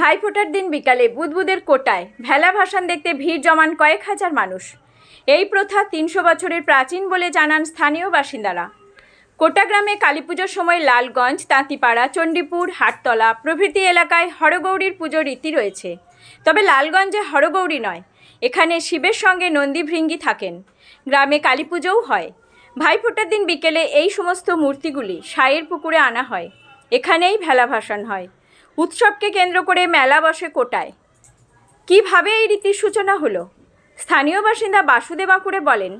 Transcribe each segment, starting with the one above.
ভাইফোঁটার দিন বিকালে বুদবুদের কোটায় ভেলা ভাসান দেখতে ভিড় জমান কয়েক হাজার মানুষ। এই প্রথা তিনশো বছরের প্রাচীন বলে জানান স্থানীয় বাসিন্দারা। কোটা গ্রামে কালীপুজোর সময় লালগঞ্জ, তাঁতিপাড়া, চণ্ডীপুর, হাটতলা প্রভৃতি এলাকায় হরগৌরীর পুজোর রীতি রয়েছে। তবে লালগঞ্জে হরগৌরী নয়, এখানে শিবের সঙ্গে নন্দী ভৃঙ্গি থাকেন। গ্রামে কালী পুজোও হয়। ভাইফোঁটার দিন বিকেলে এই সমস্ত মূর্তিগুলি সায়ের পুকুরে আনা হয়। এখানেই ভেলা ভাসান হয়। উৎসবকে কেন্দ্র করে মেলা বসে কোটায়। কীভাবে এই রীতির সূচনা হলো? স্থানীয় বাসিন্দা বাসুদেব বলেন,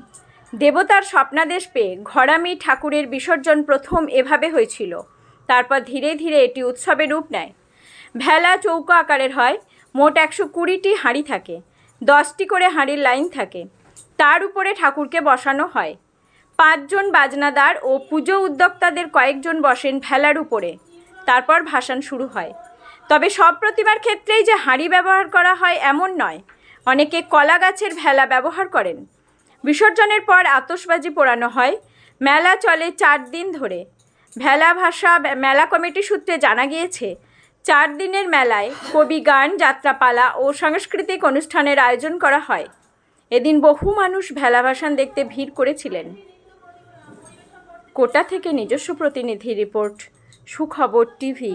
দেবতার স্বপ্নাদেশ পেয়ে ঘরামি ঠাকুরের বিসর্জন প্রথম এভাবে হয়েছিল। তারপর ধীরে ধীরে এটি উৎসবের রূপ নেয়। ভেলা চৌকো আকারের হয়, মোট একশো কুড়িটি হাঁড়ি থাকে, দশটি করে হাঁড়ির লাইন থাকে। তার উপরে ঠাকুরকে বসানো হয়। পাঁচজন বাজনাদার ও পুজো উদ্যোক্তাদের কয়েকজন বসেন ভেলার উপরে। তারপর ভাসান শুরু হয়। তবে সব প্রতিমার ক্ষেত্রেই যে হাঁড়ি ব্যবহার করা হয় এমন নয়। অনেকে কলা গাছের ভেলা ব্যবহার করেন। বিসর্জনের পর আতসবাজি পোড়ানো হয়। মেলা চলে চার দিন ধরে। ভেলা ভাষা মেলা কমিটি সূত্রে জানা গিয়েছে, চার দিনের মেলায় কবি, গান, যাত্রাপালা ও সাংস্কৃতিক অনুষ্ঠানের আয়োজন করা হয়। এদিন বহু মানুষ ভেলা ভাসান দেখতে ভিড় করেছিলেন। কোটা থেকে নিজস্ব প্রতিনিধি রিপোর্ট, সুখবর টিভি।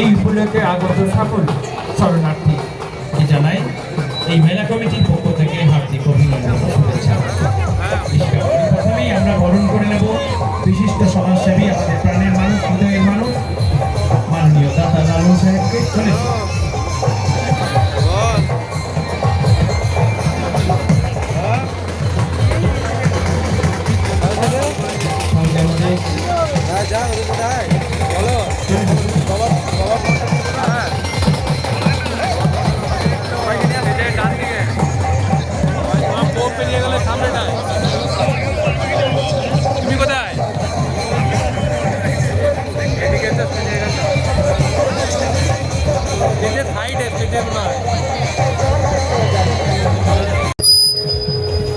এই উপলক্ষে আগত সকল শরণার্থীকে জানাই, এই মেলা কমিটির পক্ষ থেকে হার্দিক অভিনন্দন শুভেচ্ছা। প্রথমেই আমরা বরণ করে নেব বিশিষ্ট সমাজসেবী আমাদের প্রাণের মানুষ, হৃদয়ের মানুষ, মাননীয় দাদা লালন সাহেবকে। চলে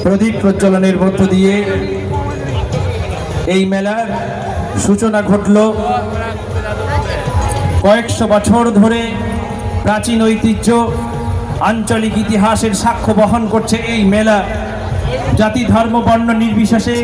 প্রদীপ প্রজ্বলনের মধ্য দিয়ে এই মেলার সূচনা ঘটল। কয়েকশো বছর ধরে প্রাচীন ঐতিহ্য, আঞ্চলিক ইতিহাসের সাক্ষ্য বহন করছে এই মেলা। জাতি, ধর্ম, বর্ণ নির্বিশেষে